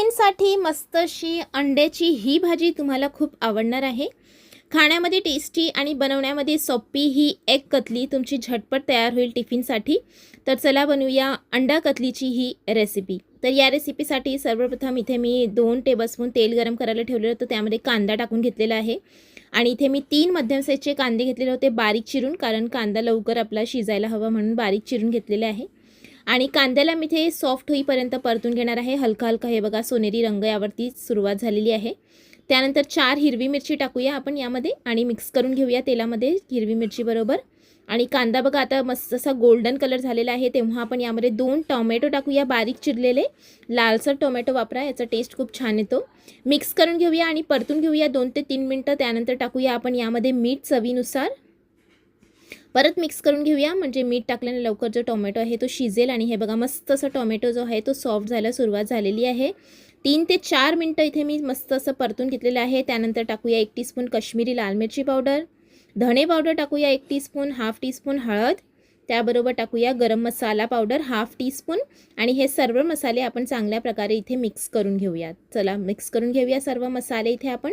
टिफिनसाठी मस्त अशी अंड्याची ही भाजी तुम्हाला खूप आवडणार आहे. खाण्यामध्ये टेस्टी आणि बनवण्यामध्ये सोपी ही एक कतली तुमची झटपट तयार होईल टिफिनसाठी. तर चला बनवूया अंडा कतलीची ही रेसिपी तर या रेसिपीसाठी सर्वप्रथम इथे मी दोन टेबलस्पून तेल गरम करायला ठेवलेलं होतं. त्यामध्ये कांदा टाकून घेतलेला आहे. आणि इथे मी तीन मध्यम साईजचे कांदे घेतलेले होते. बारीक चिरून कारण कांदा लवकर आपला शिजायला हवा म्हणून बारीक चिरून घेतलेले आहे. आणि कांद्याला मी इथे सॉफ्ट होईपर्यंत परतून घेणार आहे. हलका हलका हे बघा सोनेरी रंग यावरती सुरुवात झालेली आहे. त्यानंतर चार हिरवी मिरची टाकूया आपण यामध्ये आणि मिक्स करून घेऊया तेलामध्ये हिरवी मिरचीबरोबर आणि कांदा बघा आता मस्त असा गोल्डन कलर झालेला आहे. तेव्हा आपण यामध्ये दोन टोमॅटो टाकूया बारीक चिरलेले. लालसर टोमॅटो वापरा याचा टेस्ट खूप छान येतो. मिक्स करून घेऊया आणि परतून घेऊया दोन ते तीन मिनटं. त्यानंतर टाकूया आपण यामध्ये मीठ चवीनुसार. परत मिक्स करून घेऊया. म्हणजे मीठ टाकल्याने लवकर जो टोमॅटो आहे तो शिजेल आणि हे बघा मस्त असं टोमॅटो जो आहे तो सॉफ्ट झायला सुरुवात झालेली आहे. तीन ते चार मिनटं इथे मी मस्त असं परतून घेतलेलं आहे. त्यानंतर टाकूया एक टीस्पून कश्मीरी लाल मिरची पावडर धणे पावडर टाकूया एक टीस्पून हाफ टीस्पून हळद. त्याबरोबर टाकूया गरम मसाला पावडर हाफ टीस्पून. आणि हे सर्व मसाले आपण चांगल्या प्रकारे इथे मिक्स करून घेऊयात. चला मिक्स करून घेऊया सर्व मसाले इथे आपण.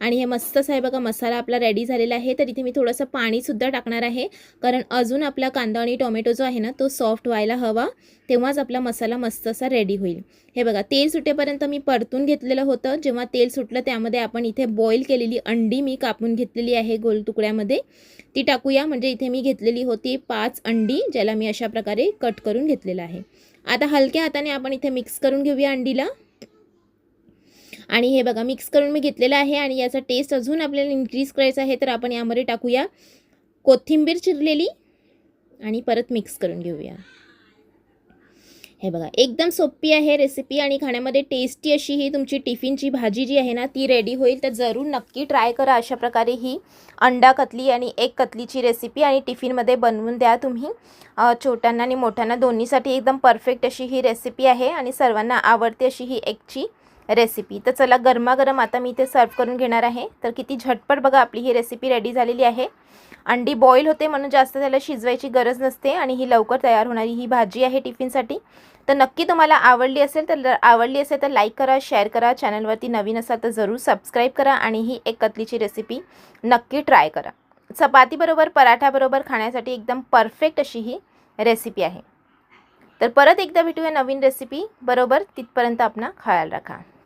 आणि हे मस्तच आहे बघा मसाला आपला रेडी झालेला आहे. तर इथे मी थोडंसं पाणीसुद्धा टाकणार आहे. कारण अजून आपला कांदा आणि टोमॅटो जो आहे ना तो सॉफ्ट व्हायला हवा. तेव्हाच आपला मसाला मस्त असा रेडी होईल. हे बघा तेल सुटेपर्यंत मी परतून घेतलेलं होतं. जेव्हा तेल सुटलं त्यामध्ये आपण इथे बॉईल केलेली अंडी मी कापून घेतलेली आहे गोल तुकड्यामध्ये. ती टाकूया म्हणजे इथे मी घेतलेली होती पाच अंडी. अंडी ज्याला मी अशा प्रकारे कट करून घेतलेलं आहे. आता हलक्या हाताने आपण इथे मिक्स करून घेऊया अंडीला. आणि हे बघा मिक्स करून मी घेतलेलं आहे आणि याचा टेस्ट अजून आपल्याला इन्क्रीज करायचा आहे तर आपण यामध्ये टाकूया कोथिंबीर चिरलेली आणि परत मिक्स करून घेऊया. हे बघा एकदम सोपी आहे रेसिपी आणि खाण्यामध्ये टेस्टी अशी ही तुमची टिफिनची भाजी जी आहे ना ती रेडी होईल. तर जरूर नक्की ट्राय करा अशा प्रकारे ही अंडा कतली आणि एक कतलीची रेसिपी आणि टिफिनमध्ये बनवून द्या तुम्ही. छोट्यांना आणि मोठ्यांना दोन्हीसाठी एकदम परफेक्ट अशी ही रेसिपी आहे आणि सर्वांना आवडते अशी ही एकची रेसिपी तर चला गरमागरम आता मी इथे सर्व करून घेणार आहे. तर किती झटपट बघा आपली ही रेसिपी रेडी झालेली आहे. अंडी बॉईल होते म्हणून जास्त त्याला शिजवायची गरज नसते आणि ही लवकर तयार होणारी ही भाजी आहे टिफिनसाठी तर नक्की तुम्हाला आवडली असेल तर आवडली असेल तर लाईक करा शेअर करा. चॅनलवरती नवीन असाल तर जरूर सबस्क्राईब करा आणि ही एक कतलीची रेसिपी नक्की ट्राय करा. चपातीबरोबर पराठ्याबरोबर खाण्यासाठी एकदम परफेक्ट अशी ही रेसिपी आहे. तर परत एकदा भेटूया नवीन रेसिपी बरोबर तिथपर्यंत आपण खायला राखा.